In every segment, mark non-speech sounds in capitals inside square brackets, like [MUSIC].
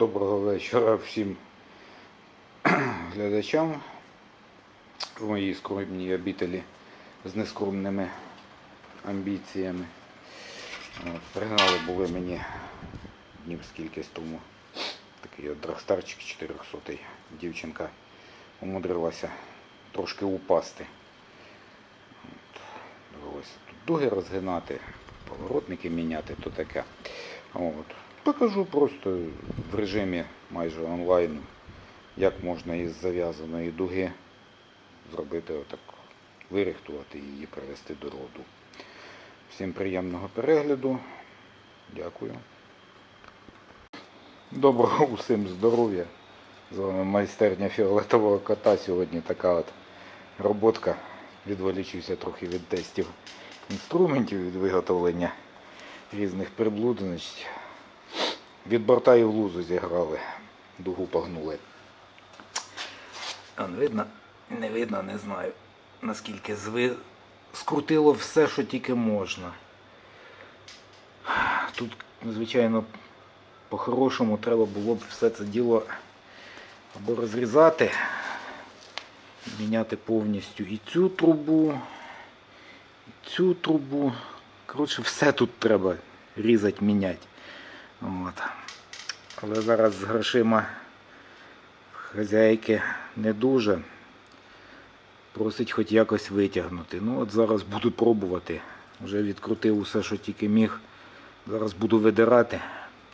Доброго вечора всім глядачам в моїй скромній обітелі з нескромними амбіціями. Пригнали були мені днів скільки тому. Такий от драгстарчик 400 -й. дівчинка умудрилася трошки упасти. От, довелося тут дуги розгинати, поворотники міняти, то таке. От. Покажу просто в режимі майже онлайн, як можна із зав'язаної дуги зробити отак, вирихтувати її, привести до роду. Всім приємного перегляду. Дякую. Доброго усім здоров'я. З вами майстерня фіолетового кота. Сьогодні така от роботка. Відволічуся трохи від тестів інструментів, від виготовлення різних приблуд. Від борта і в лузу зіграли, дугу погнули. Он видно? Не видно, не знаю. Наскільки зви... скрутило все, що тільки можна. Тут, звичайно, по-хорошому треба було б все це діло або розрізати, міняти повністю і цю трубу, і цю трубу. Коротше, все тут треба різати, міняти. От. Але зараз з грошима хазяйки не дуже. Просить хоч якось витягнути. Ну от зараз буду пробувати. Вже відкрутив усе, що тільки міг. Зараз буду видирати,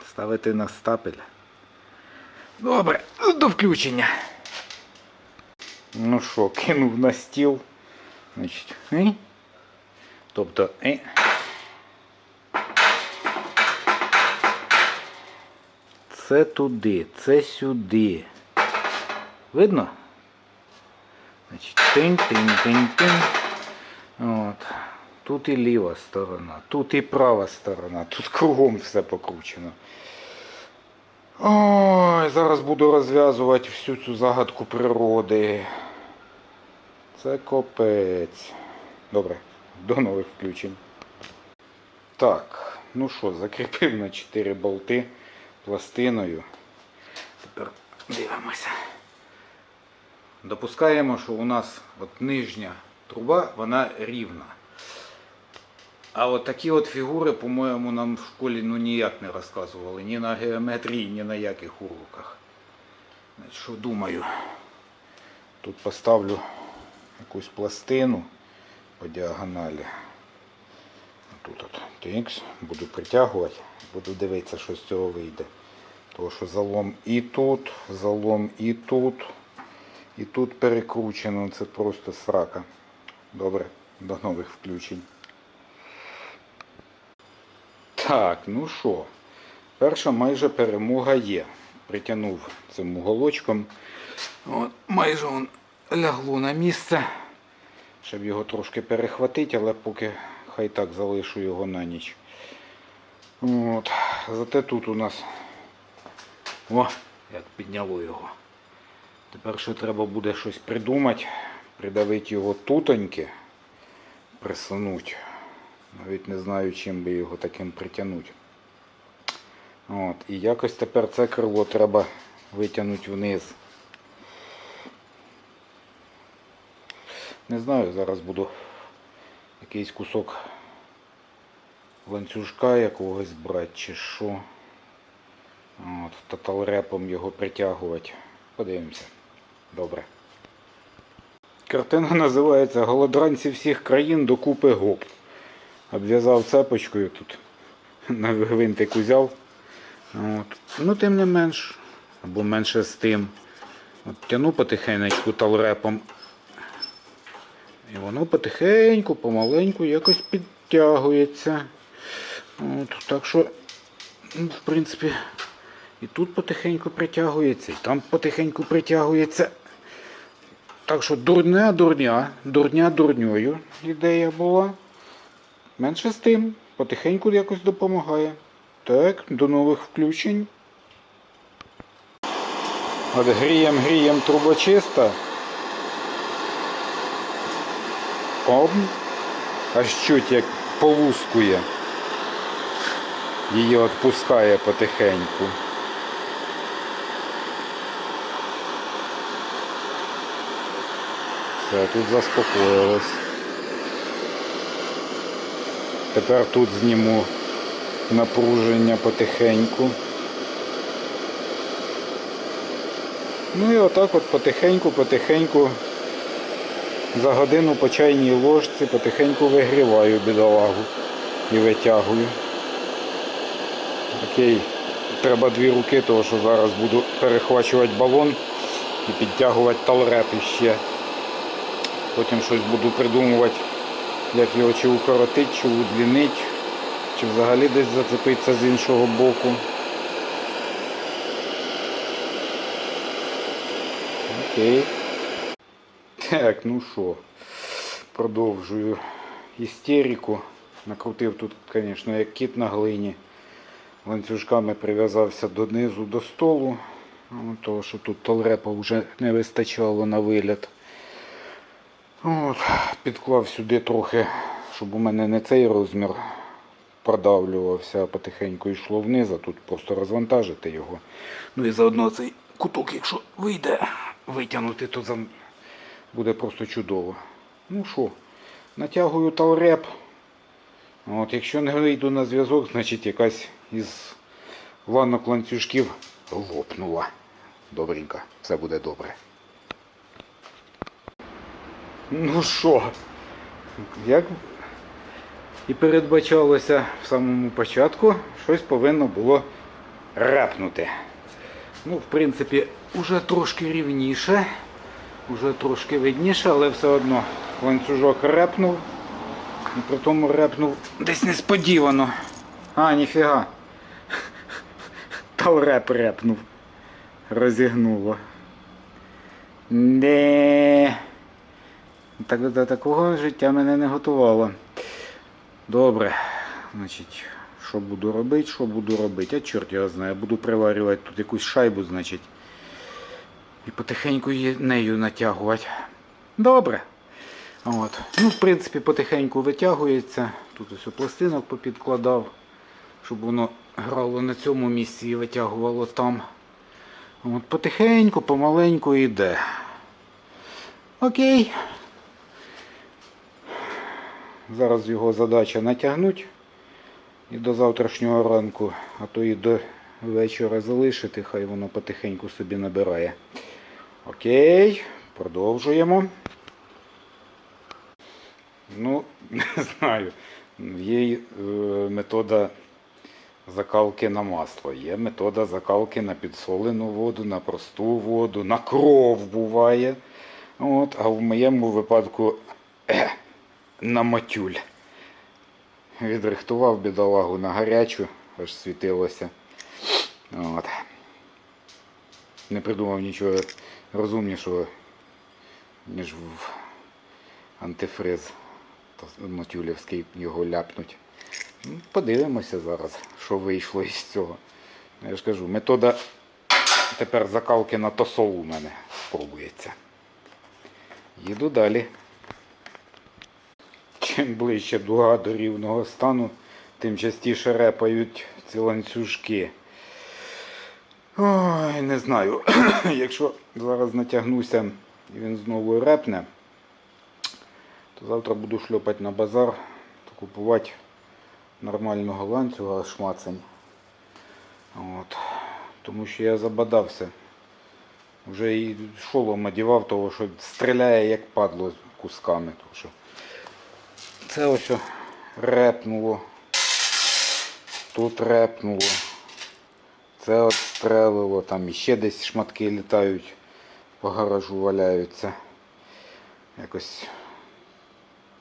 ставити на стапель. Добре, до включення. Ну що, кинув на стіл. Значить? Тобто, е? Це туди, це сюди. Видно? Значить, тинь, тинь, тинь, тинь. От. Тут і ліва сторона, тут і права сторона, тут кругом все покручено. Ой, зараз буду розв'язувати всю цю загадку природи. Це копець. Добре, до нових включень. Так, ну що, закріпив на 4 болти пластиною. Тепер дивимося. Допускаємо, що у нас от нижня труба, вона рівна. А от такі от фігури, по-моєму, нам в школі ну, ніяк не розказували. Ні на геометрії, ні на яких уроках. Значить, що думаю? Тут поставлю якусь пластину по діагоналі. Тут от тикс, буду притягувати, буду дивитися, що з цього вийде. Тому що залом і тут, залом і тут, і тут перекручено. Це просто срака. Добре, до нових включень. Так, ну що, перша майже перемога є. Притягнув цим уголочком. От, майже он лягло на місце, щоб його трошки перехватити, але поки хай так залишу його на ніч. От. Зате тут у нас о, як підняло його. Тепер ще треба буде щось придумати, придавити його тутоньки, присунути. Навіть не знаю, чим би його таким притягнути. От. І якось тепер це крило треба витягнути вниз. Не знаю, зараз буду якийсь кусок ланцюжка якогось брати чи що. От, тоталрепом його притягувати. Подивимося. Добре. Картина називається Голодранці всіх країн докупи гоп. Обв'язав цепочкою тут. На гвинтик узяв. От. Ну, тим не менш. Або менше з тим. От, тяну потихенечку талрепом. І воно потихеньку, помаленьку якось підтягується. От, так що, ну, в принципі, і тут потихеньку притягується, і там потихеньку притягується. Так що дурня, дурня, дурня дурньою ідея була. Менше з тим, потихеньку якось допомагає. Так, до нових включень. От грієм, грієм трубочиста. Ом. Аж чуть як повускує. Її відпускає потихеньку. Все, тут заспокоїлось. Тепер тут зніму напруження потихеньку. Ну і отак от потихеньку, потихеньку за годину по чайній ложці потихеньку вигріваю бідолагу і витягую. Окей, треба дві руки, тому що зараз буду перехвачувати балон і підтягувати талреп іще. Потім щось буду придумувати, як його чи укоротити, чи удлінити, чи взагалі десь зацепитися з іншого боку. Окей. Так, ну що, продовжую істерику. Накрутив тут, звісно, як кіт на глині. Ланцюжками прив'язався донизу до столу, ну, того що тут толрепа вже не вистачало на вигляд. От, підклав сюди трохи, щоб у мене не цей розмір продавлювався, потихеньку йшло вниз, а тут просто розвантажити його. Ну і заодно цей куток, якщо вийде витягнути, то зам- буде просто чудово. Ну що, натягую талреп. От, якщо не вийду на зв'язок, значить якась із ланок ланцюжків лопнула. Добренько, все буде добре. Ну що, як і передбачалося в самому початку, щось повинно було репнути. Ну, в принципі, уже трошки рівніше, уже трошки видніше, але все одно ланцюжок репнув. І при тому репнув десь несподівано. А, ніфіга. Та реп репнув. Розігнуло. Не. Так, до такого життя мене не готувало. Добре. Значить, що буду робити, що буду робити? А чорт його знає. Буду приварювати тут якусь шайбу, значить. І потихеньку нею натягувати. Добре. От. Ну, в принципі, потихеньку витягується. Тут ось пластинок попідкладав, щоб воно грало на цьому місці і витягувало там. От потихеньку, помаленьку йде. Окей. Зараз його задача натягнути і до завтрашнього ранку, а то і до вечора залишити, хай воно потихеньку собі набирає. Окей, продовжуємо. Ну, [LAUGHS] не знаю. Є е, метода закалки на масло, є метода закалки на підсолену воду, на просту воду, на кров буває. От, а в моєму випадку е, на матюль. Відрихтував бідолагу на гарячу, аж світилося. От. Не придумав нічого розумнішого, ніж в антифриз матюлівський його ляпнуть. Ну, Подивимося зараз, що вийшло із цього. Я ж кажу, метода тепер закалки на тосол у мене спробується. Їду далі. Чим ближче дуга до рівного стану, тим частіше репають ці ланцюжки. Ой, не знаю. [CLEARS THROAT] Якщо зараз натягнуся і він знову репне, то завтра буду шльопати на базар та купувати нормального ланцюга шмацень. От. Тому що я забадався. Вже і шолом одягав, того що стріляє як падло кусками. Тому що це ось репнуло. Тут репнуло. Це от стрелило, там іще десь шматки літають, по гаражу валяються. Якось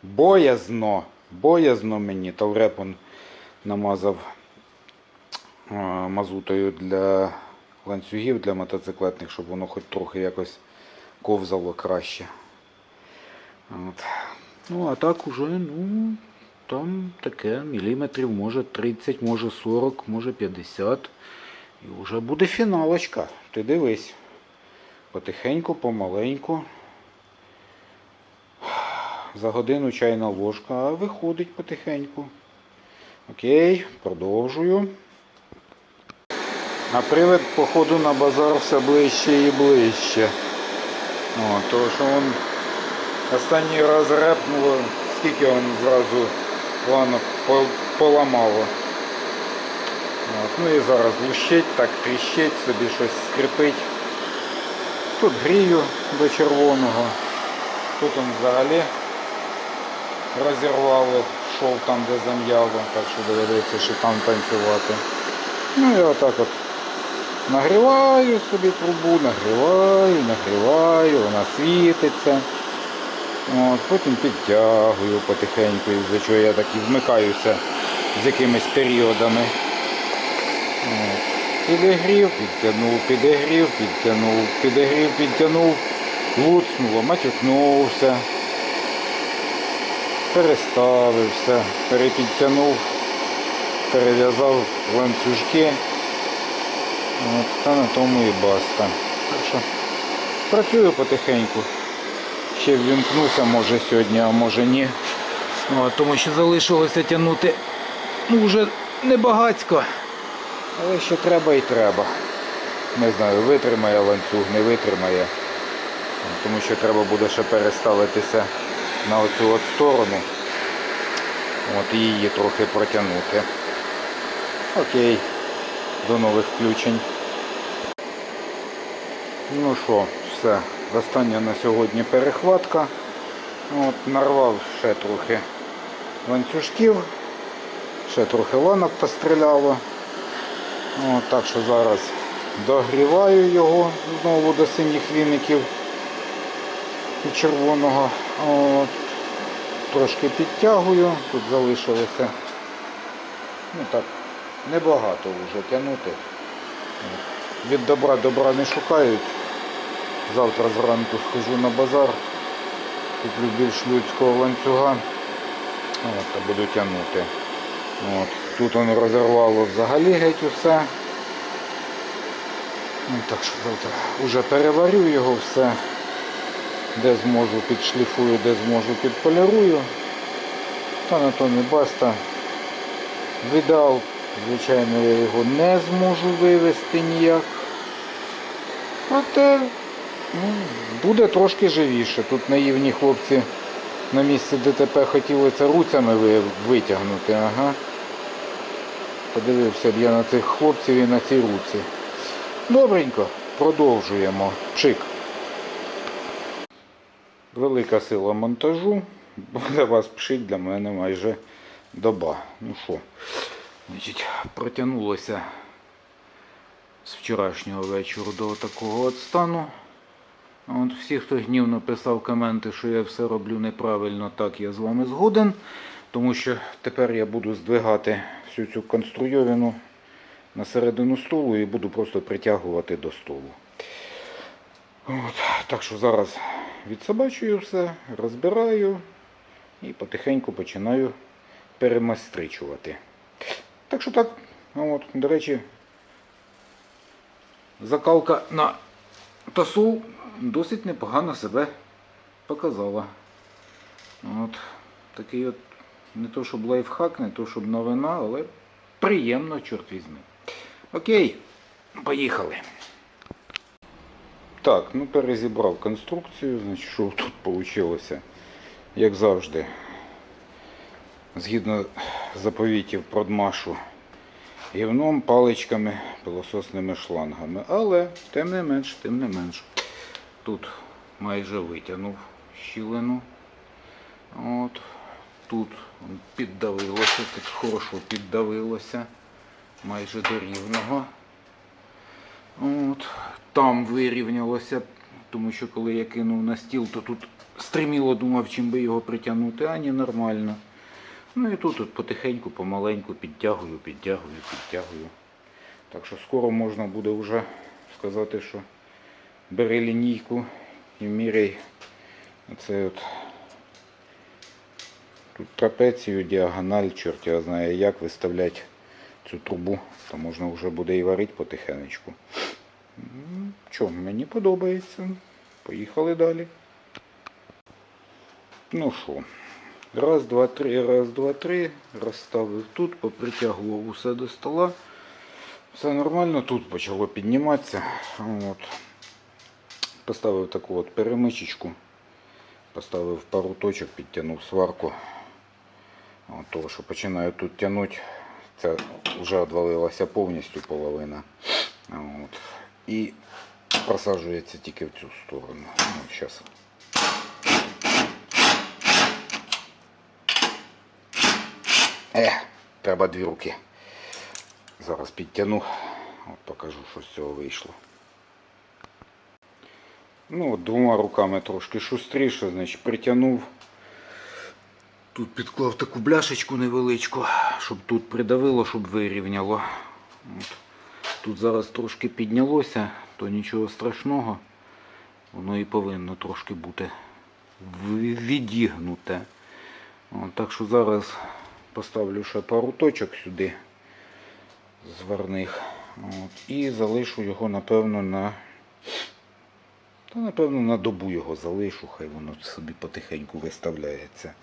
боязно, боязно мені. Таврепон намазав е, мазутою для ланцюгів для мотоциклетних, щоб воно хоч трохи якось ковзало краще. От. Ну, а так уже, ну, там таке міліметрів, може 30, може 40, може 50. І вже буде фіналочка. Ти дивись. Потихеньку, помаленьку. За годину чайна ложка, а виходить потихеньку. Окей, продовжую. А привид, походу, на базар все ближче і ближче. О, то, що він Останній раз репнуло, скільки він зразу планок поламало. От, ну і зараз лущить, так тріщить, собі щось скрипить. Тут грію до червоного. Тут он взагалі розірвало, шов там, де зам'яло, так що доведеться ще там танцювати. Ну і отак от нагріваю собі трубу, нагріваю, нагріваю, вона світиться. От, потім підтягую потихеньку, із-за чого я так і вмикаюся з якимись періодами. От. Підігрів, підтягнув, підігрів, підтягнув, підігрів, підтягнув, луцнуло, матюкнувся, переставив все, перепідтягнув, перев'язав ланцюжки. От, та на тому і баста. Так що працюю потихеньку. Ще ввімкнуся, може сьогодні, а може ні. От, тому що залишилося тягнути ну, вже небагацько. Але ще треба і треба. Не знаю, витримає ланцюг, не витримає. Тому що треба буде ще переставитися на оцю от сторону. От, і її трохи протягнути. Окей. До нових включень. Ну що, все. Остання на сьогодні перехватка. От, нарвав ще трохи ланцюжків, ще трохи ланок постріляло. От, так що зараз догріваю його знову до синіх віників і червоного. От, трошки підтягую, тут залишилося ну так, небагато вже тягнути. Від добра добра не шукають. Завтра зранку схожу на базар, куплю більш людського ланцюга от, та буду тягнути. От. Тут воно розірвало взагалі геть усе. Ну, так що завтра вже переварю його все. Де зможу підшліфую, де зможу підполірую. Та на і баста. В ідеал, звичайно, я його не зможу вивести ніяк. Проте ну, буде трошки живіше. Тут наївні хлопці на місці ДТП хотіли це руцями витягнути. Ага. Подивився б я на цих хлопців і на ці руці. Добренько, продовжуємо. Пшик. Велика сила монтажу. Буде вас пшик для мене майже доба. Ну що, значить, протягнулося з вчорашнього вечора до такого от стану. От всі, хто гнівно писав коменти, що я все роблю неправильно, так я з вами згоден. Тому що тепер я буду здвигати всю цю конструйовину на середину столу і буду просто притягувати до столу. От, так що зараз відсобачую все, розбираю і потихеньку починаю перемастричувати. Так що так, от, до речі, закалка на тасу досить непогано себе показала. От, такий от не то щоб лайфхак, не то щоб новина, але приємно, чорт візьми. Окей, поїхали. Так, ну перезібрав конструкцію, значить, що тут вийшло, як завжди, згідно заповітів продмашу гівном, паличками, пилососними шлангами. Але тим не менш, тим не менш. Тут майже витягнув щілину. От. Тут піддавилося, так хорошо піддавилося, майже до рівного. От. Там вирівнялося, тому що коли я кинув на стіл, то тут стриміло, думав, чим би його притягнути, а ні, нормально. Ну і тут от потихеньку, помаленьку підтягую, підтягую, підтягую. Так що скоро можна буде вже сказати, що бери лінійку і міряй. Оце от тут трапецію, діагональ, чорт я знає як виставляти цю трубу, то можна вже буде і варити потихенечку. М, Що, мені подобається. Поїхали далі. Ну що, раз, два, три, раз, два, три. Розставив тут, попритягував усе до стола. Все нормально, тут почало підніматися. От. Поставив таку от перемичечку Поставив пару точок, підтягнув сварку. От того, що починаю тут тягнути, це вже відвалилася повністю половина. От. І просаджується тільки в цю сторону. От зараз. Е, треба дві руки. Зараз підтягну. От покажу, що з цього вийшло. Ну, двома руками трошки шустріше, значить, притягнув. Тут підклав таку бляшечку невеличку, щоб тут придавило, щоб вирівняло. От. Тут зараз трошки піднялося, то нічого страшного. Воно і повинно трошки бути відігнуте. От, так що зараз поставлю ще пару точок сюди зварних. От, і залишу його, напевно, на. Та, напевно, на добу його залишу, хай воно собі потихеньку виставляється.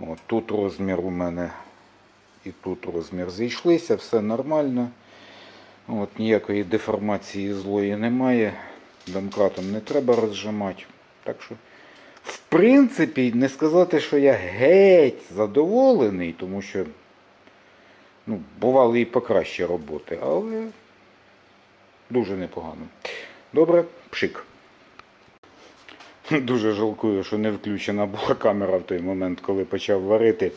От, тут розмір у мене і тут розмір зійшлися, все нормально. От, ніякої деформації злої немає. Домкратом не треба розжимати. Так що, в принципі, не сказати, що я геть задоволений, тому що ну, бували і покращі роботи, але дуже непогано. Добре, пшик. Дуже жалкую, що не включена була камера в той момент, коли почав варити.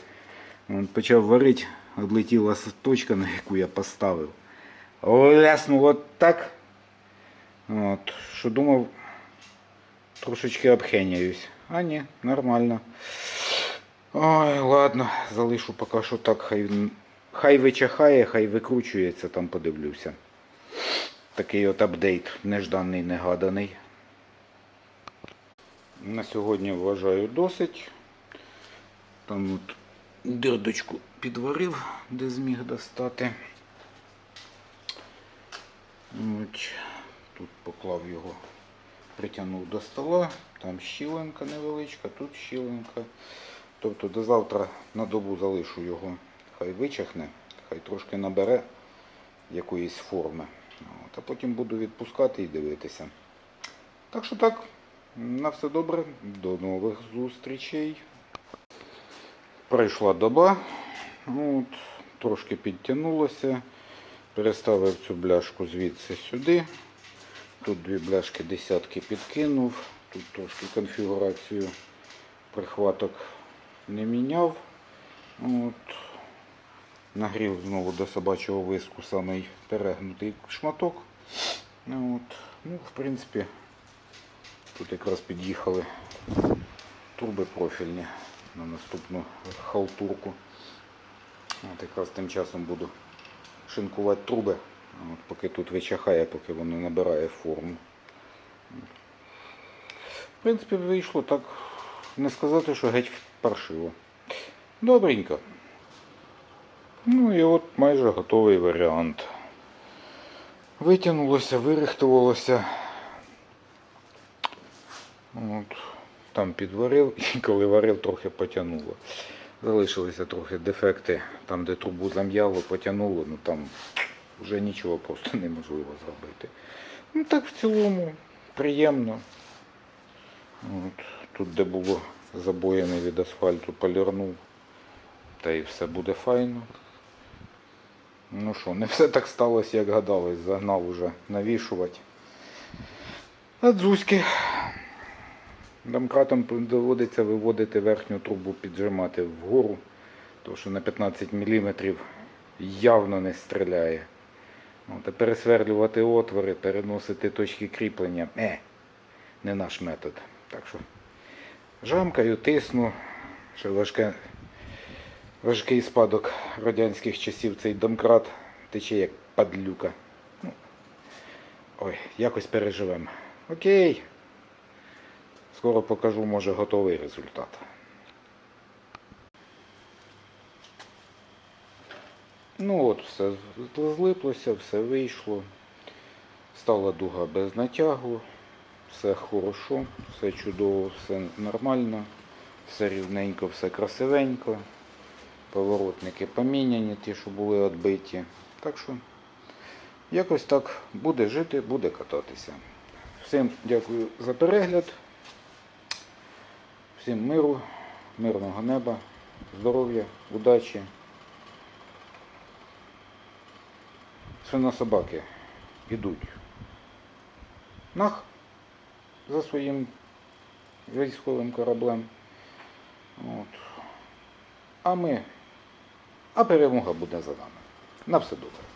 Почав варити, відлетіла с- точка, на яку я поставив. Ляснуло так. От, що думав, трошечки обхеняюсь. А ні, нормально. Ой, ладно, залишу поки що так, хай, хай вичахає, хай викручується, там подивлюся. Такий от апдейт, нежданий, негаданий. На сьогодні вважаю досить. Там от дирдочку підварив, де зміг достати. От. Тут поклав його, притягнув до стола, там щілинка невеличка, тут щілинка. Тобто до завтра на добу залишу його, хай вичахне, хай трошки набере якоїсь форми. От, а потім буду відпускати і дивитися. Так що так, на все добре, до нових зустрічей. Пройшла доба, от, трошки підтягнулося, переставив цю бляшку звідси сюди. Тут дві бляшки десятки підкинув, тут трошки конфігурацію прихваток не міняв. От. Нагрів знову до собачого виску самий перегнутий шматок. От. Ну, в принципі, тут якраз під'їхали труби профільні на наступну халтурку. От якраз тим часом буду шинкувати труби, от, поки тут вичахає, поки воно набирає форму. В принципі, вийшло так, не сказати, що геть паршиво. Добренько. Ну і от майже готовий варіант. Витягнулося, вирихтувалося. От. Там підварив і коли варив, трохи потягнуло. Залишилися трохи дефекти, там де трубу зам'яло, потягнуло, ну там вже нічого просто неможливо зробити. Ну так в цілому приємно. От. Тут де було забоєне від асфальту, полірнув. Та і все буде файно. Ну що, не все так сталося, як гадалось. Загнав уже навішувати. А дзузьки. Домкратом доводиться виводити верхню трубу, піджимати вгору, тому що на 15 мм явно не стріляє. От, пересверлювати отвори, переносити точки кріплення. Е, не наш метод. Так що жамкаю, тисну, ще важке, важкий спадок радянських часів цей домкрат тече як падлюка. Ну, ой, якось переживемо. Окей. Скоро покажу, може, готовий результат. Ну от, все злиплося, все вийшло. Стала дуга без натягу, все хорошо, все чудово, все нормально, все рівненько, все красивенько. Поворотники поміняні, ті, що були відбиті. Так що якось так буде жити, буде кататися. Всім дякую за перегляд. Всім миру, мирного неба, здоров'я, удачі. Свинособаки йдуть нах за своїм військовим кораблем. От. А ми, а перемога буде за нами. На все добре.